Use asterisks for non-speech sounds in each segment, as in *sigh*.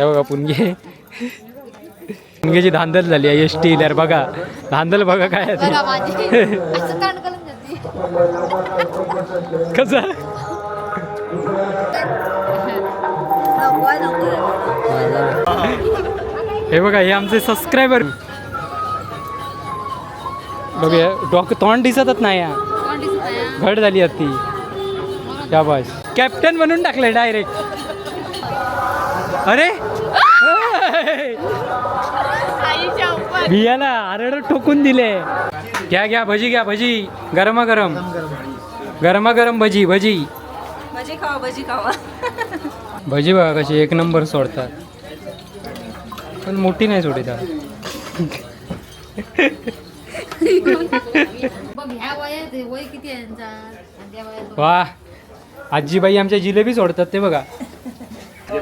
हे बघा पुणगे. पुणगेची धांदल झाली आहे एस टी बघा. धांदल बघा काय कसं? हे बघा हे आमचे सबस्क्रायबर बघूया डॉक तोंड दिसतच नाही घट झाली ती कॅप्टन म्हणून टाकले डायरेक्ट अरे! बियाला आरड ठोकून दिले. घ्या घ्या भजी घ्या भजी. गरमा गरम गरमा गरम भजी भजी. भजी खावा भजी खावा. भजी बघा कशी एक नंबर सोडतात. पण मोठी नाही सोडिता वा. आजीबाई आमच्या जिलेबी सोडतात ते बघा. तू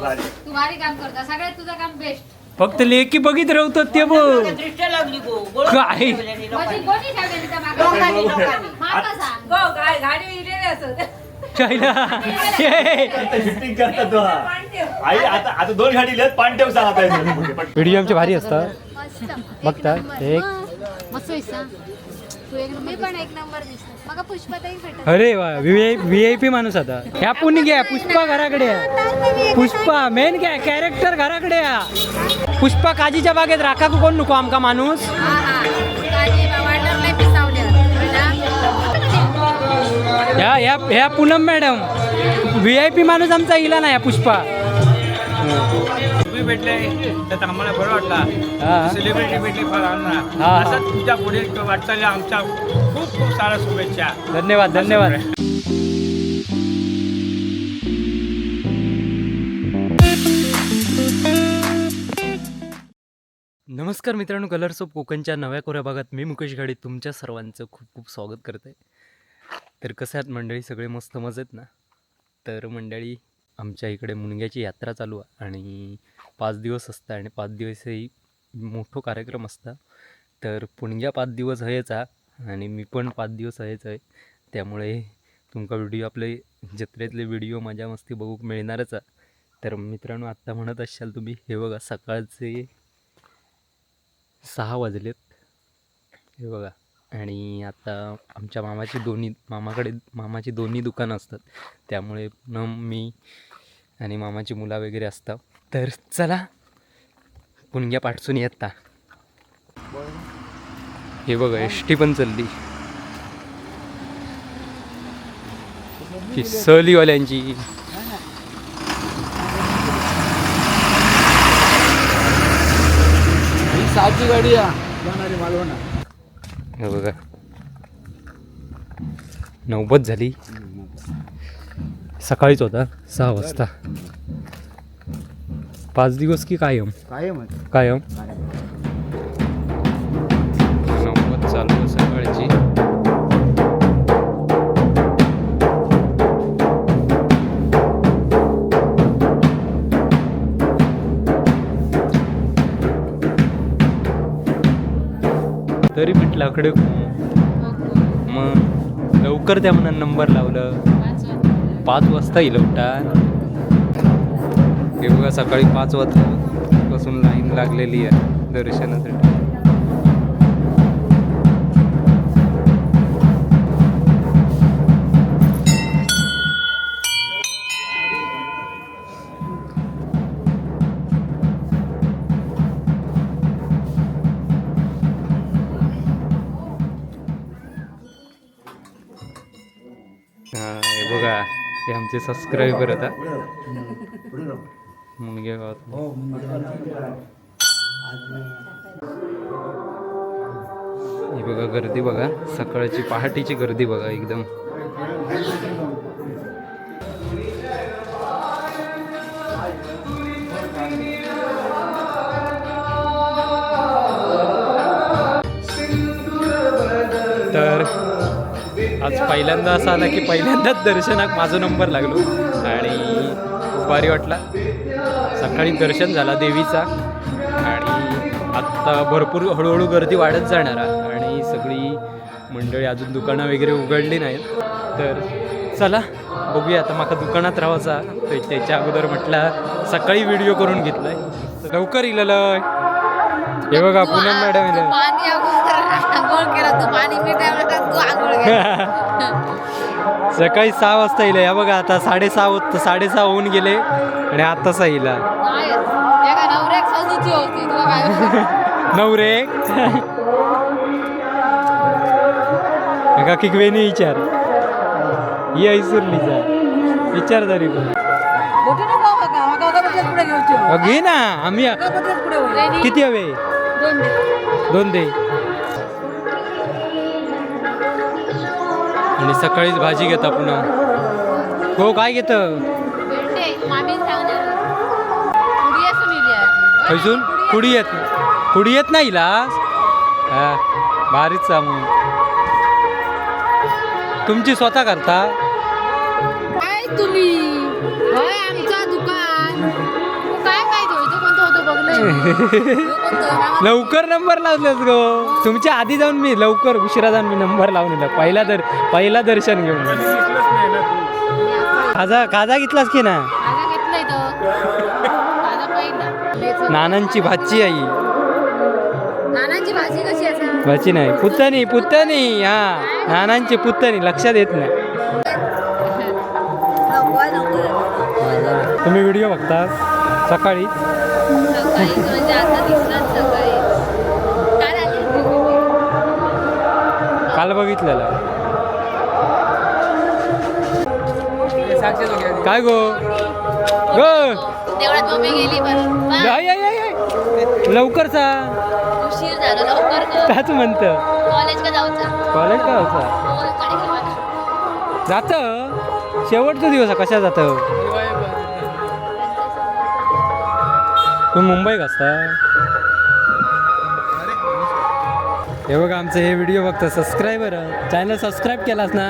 भारी काम करता. सगळ्यात तुझं काम बेस्ट फक्त लेकी बघित राहतात ते बघ. काय? शिफ्टिंग *laughs* तो हा. आई आता आता दोन गाडी लिहित *laughs* व्हिडिओ आमचे भारी असतात. बघता एक मस्त. दिसता तू एक मी पण एक नंबर दिसतो मग पुष्पाताई भेटत. अरे वा व्ही आय पी माणूस आता. ह्या पुणे घ्या पुष्पा घराकडे. पुष्पा मेन घ्या कॅरेक्टर घराकडे या. पुष्पा काजीच्या बागेत राखा कोण नको आमका माणूस? हा हा वाटत ह्या ह्या ह्या Poonam madam. V I P माणूस आमचा इला नाही पुष्पा. तुम्ही भेटले तर आम्हाला बरं वाटला. सेलिब्रिटी भेटले फार आनंद हा. असं तुमच्यापुढे वाटचाल आमच्या खूप खूप साऱ्या शुभेच्छा. धन्यवाद धन्यवाद. नमस्कार मित्रांनो कलर्स ऑफ कोकणच्या नव्या कोऱ्या भागात मी मुकेश घाडी तुमच्या सर्वांचं खूप खूप स्वागत करत आहे तर कसं आहेत मंडळी सगळे मस्त मजेत ना? तर मंडळी आमच्या इकडे मुनग्याची यात्रा चालू आहे आणि पाच दिवस असतं आणि पाच दिवसही मोठो कार्यक्रम असता. तर पुणग्या पाच दिवस हयचा आणि मी पण पाच दिवस हयच आहे. त्यामुळे तुमका व्हिडिओ आपले जत्रेतले व्हिडिओ मजा मस्ती बघूक मिळणारच आहे. तर मित्रांनो आत्ता म्हणत असाल तुम्ही हे बघा सकाळचे सहा वाजलेत. हे बघा. आणि आता आमच्या मामाची दोन्ही मामाकडे मामाची दोन्ही दुकानं असतात. त्यामुळे न मी आणि मामाची मुला वगैरे असतात. तर चला पुणग्या पाठसून येता. हे बघा एस टी पण चालली. ही सहलीवाल्यांची. सातची गाडी या. हे बघा. नव्वद झाली. सकाळीच होता सहा वाजता. पाच दिवस की कायम? काय मग कायम. तरी म्हटलं आकडे मग लवकर त्या म्हणा नंबर लावलं. पाच वाजता येईल उठान हे बघा सकाळी पाच वाजता पासून लाईन लागलेली आहे दर्शनासाठी. आमचे सबस्क्राईबर आता मुनगे गावात. ही बघा गर्दी बघा सकाळची पहाटेची गर्दी बघा एकदम. आज पहिल्यांदा असं आला की पहिल्यांदाच दर्शनाक माझा नंबर लागलो. आणि खूप भारी वाटला. सकाळी दर्शन झाला देवीचा. आणि आत्ता भरपूर हळूहळू गर्दी वाढत जाणार आणि सगळी मंडळी अजून दुकानं वगैरे उघडली नाहीत. तर चला बघूया आता माका दुकानात राहायचा तर त्याच्या अगोदर म्हटला सकाळी व्हिडिओ करून घेतलाय. लवकर इलेलं हे बघा पूनम मॅडम पाणी केलं तू पाणी *laughs* सकाळी सहा वाजता इलं या बघा आता साडेसहा होत साडेसहा होऊन गेले आणि नाही काय माहिती? नवरे एका किकवेनी विचार. ही ऐसुरलीचा विचार तरी पण. घे ना. आम्ही? किती हवे? दोन दे. आणि सकाळीच भाजी घेता पुन्हा. हो काय घेत? पुढी कुडी येत कुडी येत नाही लास हा भारीच सामून तुमची स्वतः करता? काय तुम्ही? आमचा दुकान. *laughs* लवकर नंबर लावलेस गो. तुमच्या आधी जाऊन मी लवकर उशिरा जाऊन मी नंबर लावून दिला पहिला दर पहिला दर्शन घेऊन. खाजा खाजा घेतलास की ना नानांची भाची आई नानांची भाजी कशी भाची नाही. पुतणी पुतणी हा. नानांची पुतणी. लक्षात येत नाही. तुम्ही व्हिडिओ बघता. सकाळी सकाळी म्हणजे आता दिसणार सकाळी. काय आली काल बघितलेलं. काय गो? गो! तेवढ्यात मम्मी गेली पण. आय, आय, आय, आय. लवकर सा उशीर झालं लवकर कर काच म्हणत. कॉलेज का जाऊचा? कॉलेज का होता. जात. शेवटचा दिवस आहे, कशा जात? तुम्ही मुंबई असता? हे बघा आमचं हे व्हिडिओ बघता सबस्क्रायबर चॅनल सबस्क्राईब केलास ना.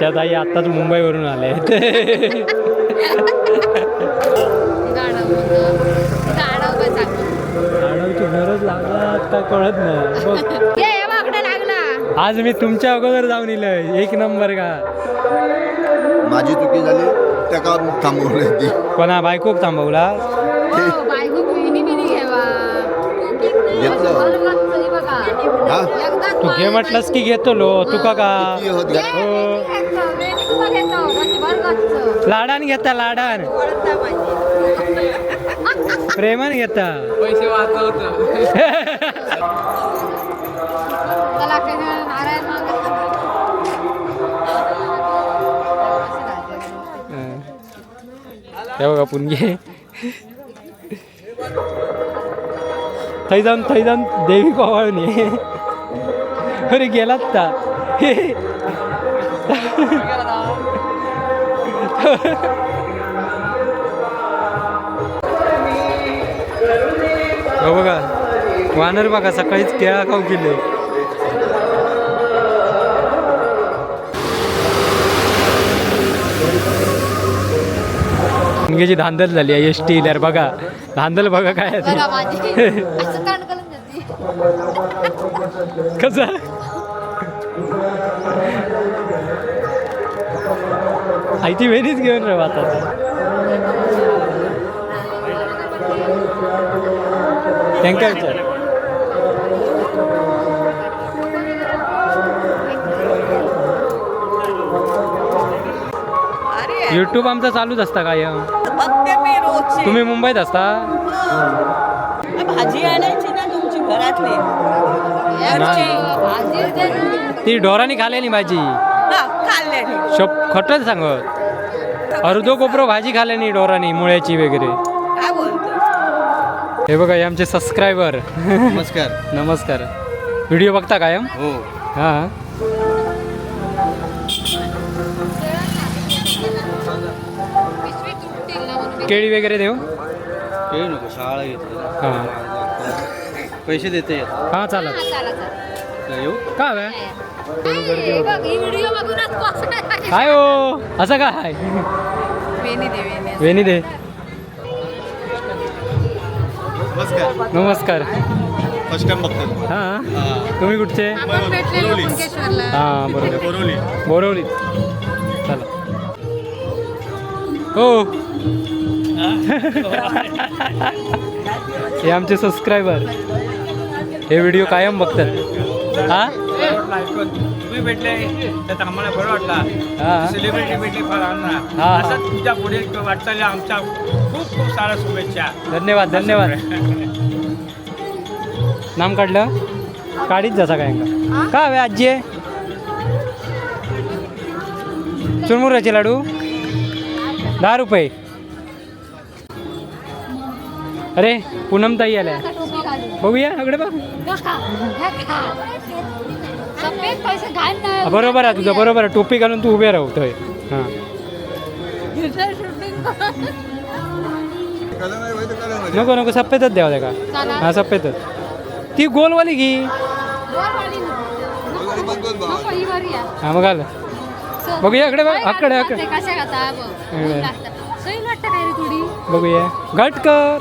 त्यात आई आत्ताच मुंबईवरून आले? आडवची गरज लागला का कळत नाही. बघ. आज मी तुमच्या अगोदर जाऊन इलंय. एक नंबर का? माझी चुकी झाली त्या का थांबवली ती कोणा बायकोक थांबवला. हो, घेतलं. तू घे म्हटलंस की घेतो लो. तुका का. लाडान घेता लाडान. प्रेमान घेता. पैसे वाचवत. *laughs* हे बघा पुणगे. थंय जाऊन थंय जाऊन देवी कोवाळून ये अरे गेलात का? हो बघा वानर बघा सकाळीच केळा खाऊ गेले. मुलगीची धांदल झाली आहे एस टी इल्यावर बघा. धांदल बघा काय आहे बघा ते. माझी असं करून कसं? वेणीच घेऊन रे आता. त्यांका विचार अरे. युट्यूब आमचा चालूच असता कायम. बघते मी रोजची तुम्ही मुंबईत असता? भाजी आणायची ना तुमची घरातली. ती ढोरानी खाल्लेली भाजी हा शप खटच सांगत. अर्धो कोपरो भाजी खाल्ल्यानी ढोरानी मुळ्याची वगैरे. काय बोलतो? हे बघा हे आमचे सबस्क्रायबर नमस्कार. *laughs* नमस्कार. व्हिडिओ बघता कायम? हो. हां. केळी वगैरे देऊ? खेळू नको शाळा घेतली. हां. पैसे देते. हां चालत हा, चला, चला. येऊ? का वे नाही, बघ, ही व्हिडिओ बघूनच कोसळत काय हो असं काय वेणी दे नमस्कार. नमस्कार. फर्स्ट टाइम बघतो हां? तुम्ही कुठचे? बोरवली. हां बरोबर. बोरवली बोरवलीत हो. हे आमचे सबस्क्रायबर हे व्हिडिओ कायम बघतात. हा. तुम्ही भेटले तर आम्हाला बरं हा. वाटला सेलिब्रिटी भेटली फरांना. असं तुमच्यापुढे वाटचाली आमच्या खूप खूप साऱ्या शुभेच्छा. धन्यवाद धन्यवाद. नाम काढलं? काढीत जसा काय का का हवे आजी आहे? चुरमुराचे लाडू? दहा रुपये अरे पूनम ताई आल्या. बघूया इकडे बघ. हा, बरोबर आहे तुझं बरोबर आहे टोपी घालून तू उभे राहतोय हां नको नको सफेदच द्यावं त्या का. हा सफेदच ती गोलवाली घे ही. हा मग आलं. बघूया इकडे बघ, आकडे, आकडे. ते कशा खाता? बघ. इकडे. लागतात. सैल वाटतं काय रे थोडी? बघूया. घट कर.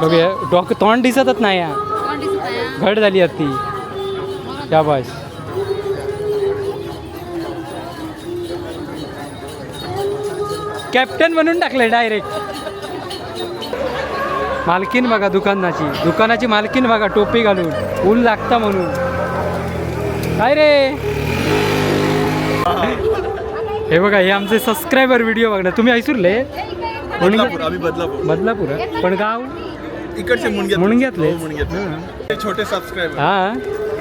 बघूया. डोकं तोंड दिसतच नाही या कोण दिसत आहे? घट झाली आहे ती. शाबाश कॅप्टन म्हणून टाकले डायरेक्ट. मालकीन बघा दुकानाची. दुकानाची मालकीन बघा टोपी घालून. ऊन लागता म्हणून. काय रे? हे बघा हे आमचे सबस्क्रायबर व्हिडिओ बघणार तुम्ही ऐसुरले? बदलापूर आम्ही बदलापूर. बदलापूर? पण गाव? इकडचे मुणग्यात मुणग्यातले? हो, मुणग्यातले. छोटे सबस्क्राईबर हा.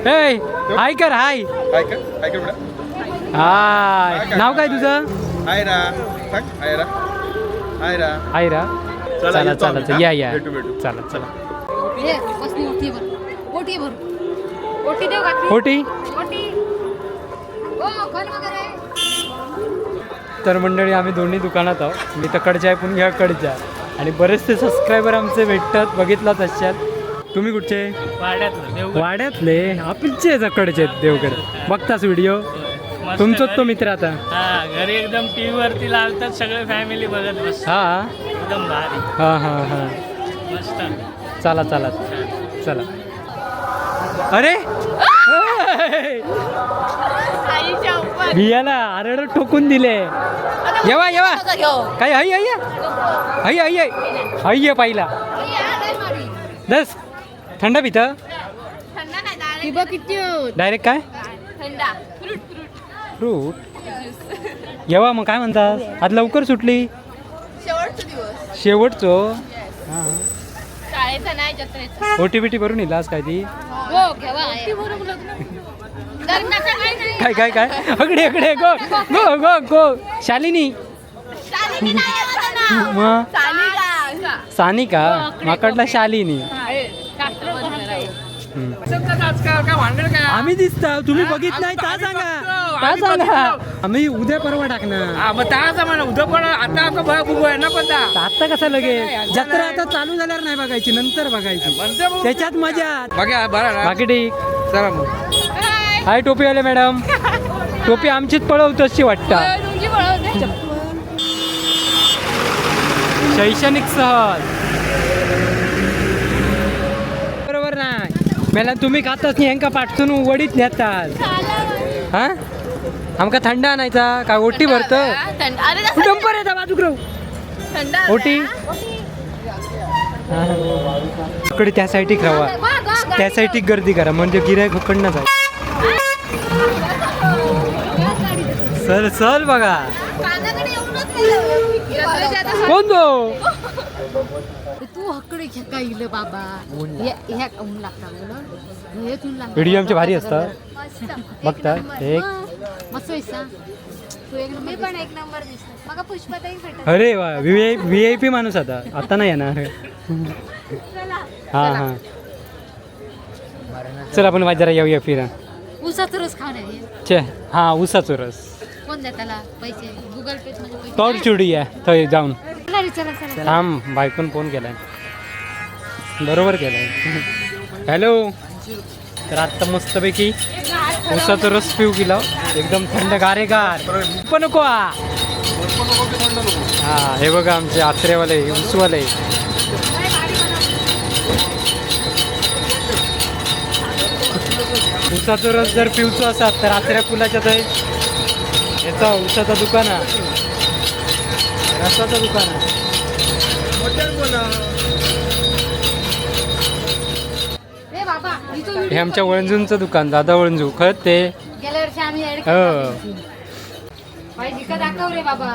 ए हाय कर हाय. कर बेटा. हाय. नाव काय तुझं? हाय रा. हाय रा. हाय रा. हाय रा. चला, चला? या या. भेटू, भेटू. चला चला. ओटी भर ओटी ओटी देऊ का होटी ओटी? हो तर मंडळी आम्ही दोन्ही दुकानात आहोत. मी तकडच्या आहे पण ह्या कडच्या. आणि बरेचसे सबस्क्रायबर आमचे भेटतात. बघितलाच असतात तुम्ही कुठचे? वाड्यातलं. आपणचे जकडचे आहेत देवकडे बघताच व्हिडिओ तुमचंच तो मित्र आता. हा घरी एकदम टी व्ही वरती लावतात सगळे फॅमिली बघत बस हा? एकदम भारी. हा हा हा. मस्त. चला चला. चला. अरे? बियाला आरड ठोकून दिले. येवा येवा. काय आई आई आई? आई आई आई. आहे पाहिला. दस. थंड पित ती बघ किती डायरेक्ट काय? फ्रूट येवा मग काय म्हणतात? आज लवकर सुटली. शेवटचा दिवस. शेवटचो? हां. शाळेचा नाही जत्रेचा. ओ टी बी टी भरून येईल आज काय ती? हो घेवा लग्नाचा काय नाही. काय काय काय? अकडे अकडे गो गो गो गो. शालिनी. शालिनी नाही होतं ना. मग सानिका. सानिका? माकडला शालिनी. हम्म. आम्ही दिसता तुम्ही बघित नाही का सांगा. आम्ही उद्या परवा टाकणार. हा मग म्हणा उद्या पण आता आपण बघ बघू आहे ना पण आता कसं लगेच जत्रा आता चालू झाल्यावर नाही बघायची नंतर बघायची. त्याच्यात मजा. बघा बरं ना बाकी ठीक. चला मग. हाय टोपी आले मॅडम टोपी आमचीच पळवतो अशी वाटतं. तुमची पळवते. शैक्षणिक सहल. बरोबर नाही. मला तुम्ही खातच नाही यांका पाठसून वडीत नेतात हा? आमका थंड आणायचा? काय ओटी भरत? डंपर येता बाजूक राहू थंड ओटी? इकडे त्या साईडीक राहा त्या साईडीक गर्दी करा म्हणजे गिरायक उकडनं जाय चल चल बघा. कोण तो? तू हकडे खेका इल बाबा? ह्या ऊन लागता तू लागता. व्हिडिओ आमचे भारी असतात बघता एक मस्त दिसता तू एक मी पण एक नंबर दिसतो मग पुष्पाताई भेटत अरे वा V I V I P माणूस आता. आता नाही येणार. हां हां. चल आपण वाज जरा येऊया फिरा. उसाचं रस खाऊन हां उसाचो रस. कोण द्या त्याला? पैसे. गुगल पे पैसे. तोड चुडी आहे. थंय जाऊन. चला रे, चला चला. थांब बायकून फोन केलाय. बरोबर केलाय. हॅलो. तर आत्ता मस्तपैकी उसाचा रस पिऊ गेला. एकदम थंड गारेगार. पण नको हा हे बघा आमचे आत्रेवाले ऊसवाले. उसाचा रस जर पिऊचो असा तर आत्र्या पुलाच्या तर याचा उसाचा दुकान आहे. रसाचं दुकान आहे ए बाबा इथं हे आमच्या वळंजूंचं दुकान दादा वळंजू. खत ते गेल्या वर्षी आम्ही ऍड हो. दाखव रे बाबा.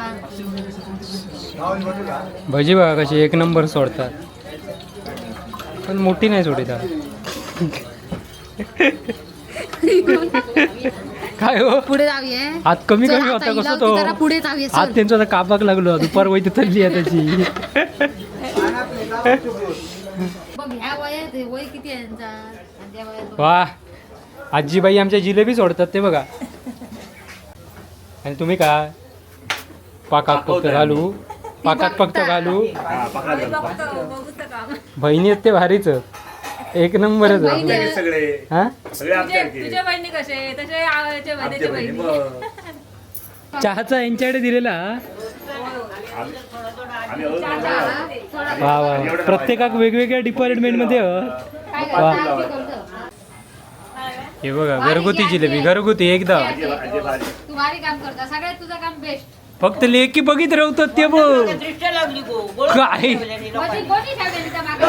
भजी बघा कशी एक नंबर सोडतात. पण मोठी नाही सोडित काय हो? पुढे जाऊये. हात कमी चल, कमी आता होता हिला कसं होती तो जरा पुढे जाऊया हात चल. त्यांचा आता कापाक लागलो दुपार वैत थल्ली आहे त्याची. बघ ह्या वयात हे वय किती आहे यांचा? वा. आजीबाई आमच्या जिलेबी सोडतात ते बघा. आणि तुम्ही काय? पाकात फक्त घालू. पाकात फक्त घालू. बहिणी आहेत ते भारीच. एक नंबरच. चहाचा यांच्याकडे दिलेला वा वा. प्रत्येकाक वेगवेगळ्या डिपार्टमेंटमध्ये हो. बघा घरगुती जिलेबी घरगुती एकदम आजी- आजी भारी. तू भारी काम करता सगळ्यात तुझं काम बेस्ट फक्त लेकी बघित राहतात ते बघ काय कोणी कोणी ठेवलेली त्या मागे?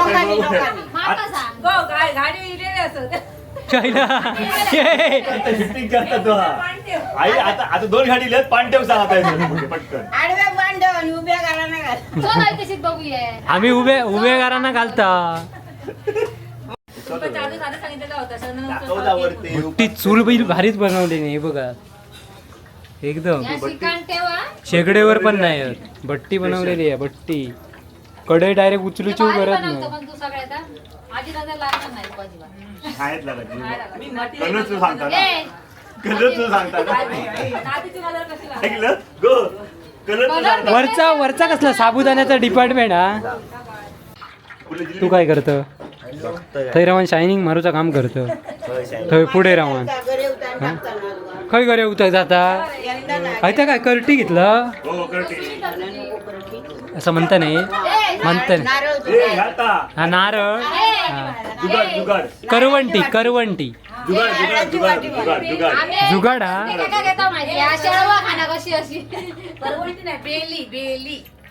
मला सांग. गो गा- गाडी इलेली असत चायला. *laughs* आता shifting करता तो हा. आई आता आता दोन गाडी लिहिल्यात पान ठेव सांगा आता याच्यामध्ये पटकन आडव्या बांधव आणि उभ्या गाडा तशीच बघूया आम्ही उभे उभे घरांना घालता सांगितलेलं होतं सण दाखवला वरती बुट्टी चूल बैल भारीच बनवली नाही हे बघा. एकदम. शेगडेवर पण नाही आहेत. भट्टी बनवलेली आहे भट्टी. कढई डायरेक्ट उचलूची बनवतो नाही. हा? वरचा वरचा कसला साबुदाण्याचा डिपार्टमेंट हा? तू काय करत थंय रावण शायनिंग मारूचा काम करत थंय पुढे रावण? खंय घरे उतर जाता खायता काय कर्टी घेतलं. असं म्हणता नाही म्हणता नाही. हा नारळ हा. करवंटी करवंटी जुगाड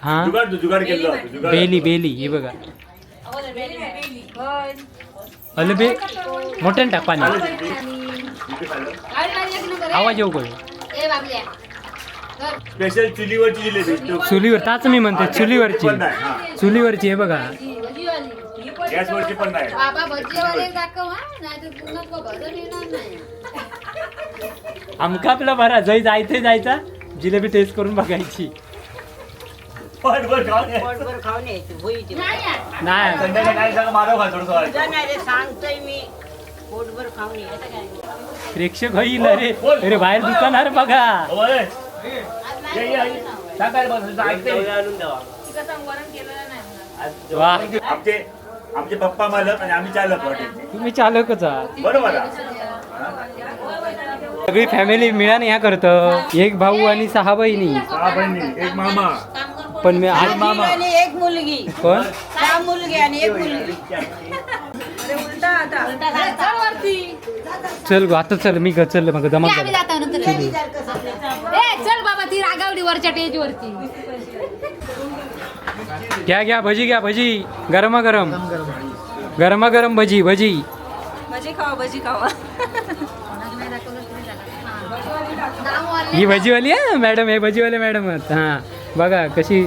हा? बेली बेली हे बघा होय. अलबे मोठ्यान टाक पाणी? आवाज येऊ. स्पेशल चुलीवरची जिलेबी चुलीवर ताच मी म्हणते चुलीवरची. चुलीवरची हे बघा. गॅसवरची पण नाही हा आमका आपला बरा जय जायचं जायचा जिलेबी टेस्ट करून बघायची पण बरं खाऊन ये. पोटभर खाऊन यायचं होईची नाही संध्याकाळी काय सांगा माधव खा थोडंसं. नाही रे सांगतोय मी. पोटभर खाऊन यायचं प्रेक्षक होईल अरे. अरे बाहेर दुकानार बघा. हो, ए. ये, ये, ये. सांगायला बस, ऐकते. तिचं संवरण केलेलं नाही वा. आमचे आमचे पप्पा मालक आणि आम्ही चालक हॉटेलचे तुम्ही चालकच आहात. बरोबर आहे. सगळी फॅमिली मिळान ह्या करत. एक भाऊ आणि सहा बहिणी. सहा बहिणी एक मामा. पण मी आज मामा आणि एक मुलगी. कोण? सहा मुलगी आणि एक मुलगी. चल वरती. चल गो, आता चल मी ग- चल मग जमा आम्ही जातो नंतर ए चल बाबा ती रागावली वरच्या टेज वरती. घ्या घ्या भजी घ्या भजी. गरमा गरम. गरमा गरम भजी भजी. भजी खावा भजी खावा. ही भजीवाली आहे मॅडम हे भजीवाले मॅडम आहेत. हा. बघा कशी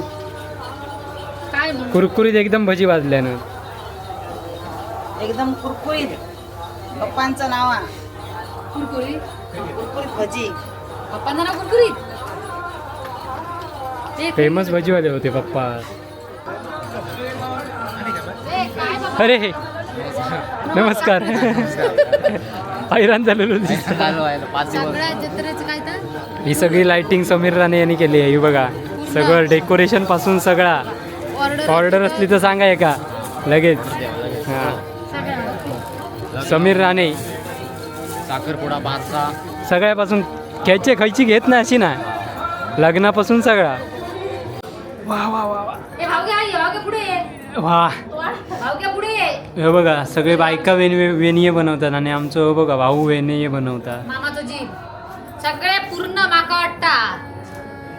काय म्हणू? कुरकुरीत एकदम भजी वाजल्यानं एकदम कुरकुरीत. पप्पांचं नाव आहे. कुरकुरीत? कुरकुरीत भजी. पप्पांना नाव कुरकुरीत? ए, फेमस भजीवाले होते पप्पा. ए, काय बाबा? अरे नमस्कार. हैराण झालेलो दिसतं. सगळ्या जत्रेचं काय तर? ही सगळी लाइटिंग समीर राणे यांनी केली आहे ही बघा. सगळं डेकोरेशनपासून सगळा. ऑर्डर ऑर्डर असली तर सांगा का लगेच. हा. समीर राणे. साखरपुडा बारसा सगळ्यापासून घ्यायचे खायची घेत नाही अशी ना. लग्नापासून सगळा. ए भावग्या ये भावग्या पुढे ये. वा. पुढे ये. हे बघा सगळे बायका वेन वेनिये बनवतात आणि आमचं हे बघा भाऊ वेनिये बनवतात. सगळे पूर्ण माका वाटता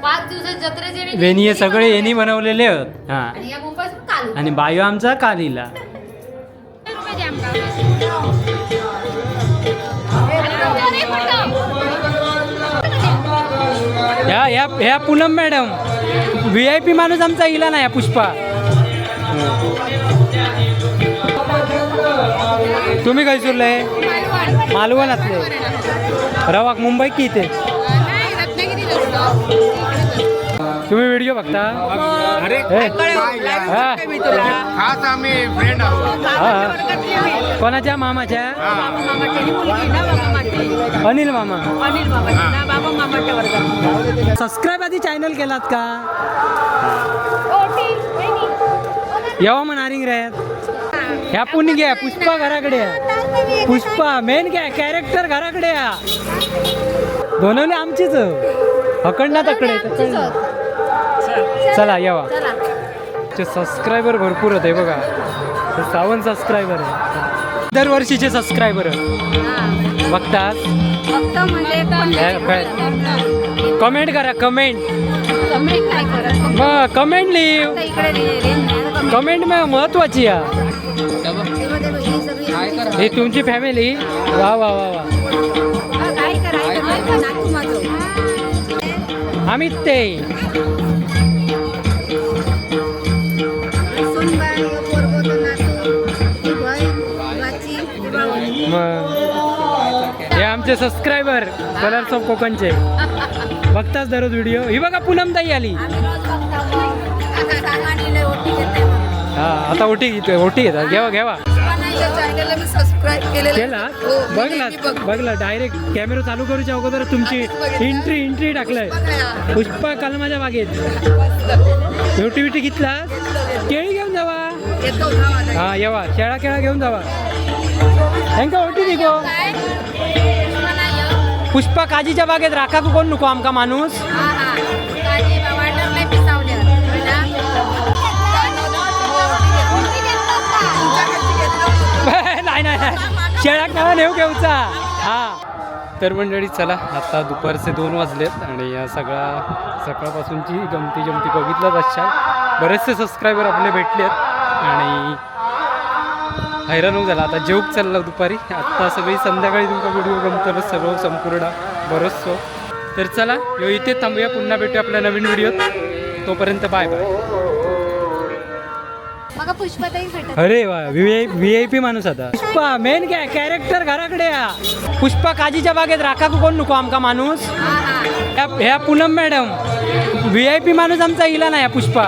पाच दिवसात जत्रेचे वेणी- हे सगळे यांनी बनवलेले आहेत. हा. आणि या मुंबईत कालू. आणि बायो आमचा कालीला. रुपये द्या आमका. आणि आमका नाही पडलं. ह्या ह्या ह्या Poonam madam. V I P माणूस आमचा इला ना या पुष्पा. तुम्ही काय सुरले मालवणातले. रवाक मुंबई की इथे? नाही, असतो. तुम्ही व्हिडिओ बघता? अरे हे? खास आम्ही फ्रेंड आहोत. हा. कोणाच्या? मामाच्या? अनिल मामा. अनिल बाबा ना बाबा मामाच्या वर्गात. सबस्क्राईब आधी चॅनल केलात का. येवा म्हणारिंग रे. ह्या पुण्य घ्या पुष्पा घराकडे. पुष्पा मेन काय कॅरेक्टर घराकडे या. दोनवली आमचीच. अखंडा तकडे चला येवा चला सबस्क्रायबर भरपूर होते बघा. हे सावंत सबस्क्रायबर आहे दरवर्षीचे सबस्क्रायबर बघतात फक्त म्हणजे कमेंट करा कमेंट कमेंट नाही करत फक्त मग कमेंट लिव इकडे रे- रेंज नाही ना कमेंट. कमेंट महत्वाची आहे सगळी आमची- ही तुमची फॅमिली वा वा वा वा. हा, काय करायचं? नाही का? नातू माझं. आम्ही ते. मग हे आमचे सबस्क्रायबर कलर्स ऑफ कोकणचे. बघताच दररोज व्हिडिओ ही बघा पूनम ताई आली. हा आता ओटी घेतोय ओटी घेतात. केलेलं आहे. केला? बघला. बघला. डायरेक्ट कॅमेरा चालू करूच्या अगोदर तुमची एंट्री एंट्री टाकलंय. पुष्पा कलमाच्या बागेत ओटी बिटी घेतला केळी घेऊन जावा. हा येवा. केळा केळा घेऊन जावा. हेंका ओटी दिगो काय? पुष्पा काजीच्या बागेत राखा कोण नको आमका माणूस? *laughs* नाही नाही नाही. शेळाक नावा नेऊ घेऊचा हा. तर मंडळी चला आता दुपारचे दोन वाजलेत आणि या सगळा सकाळपासूनची गमती जमती बघितलंच अच्छा बरेचसे सबस्क्रायबर आपले भेटलेत आणि हैराण होऊ झाला. आता जेवक चालला दुपारी. आत्ता सगळी संध्याकाळी तुमचा व्हिडिओ गमतलच सगळं संपूर्ण बरंचसो तर चला यो इथे थांबूया. पुन्हा भेटूया आपल्या नवीन व्हिडिओत तोपर्यंत बाय बाय मग पुष्पाताई भेटत. अरे वा व्ही आय पी माणूस आता. पुष्पा मेन काय कॅरेक्टर घराकडे या. पुष्पा काजीच्या बागेत राखा कोण नको आमका माणूस? हा हा. ह्या- ह्या Poonam madam. V I P माणूस आमचा इला ना या पुष्पा.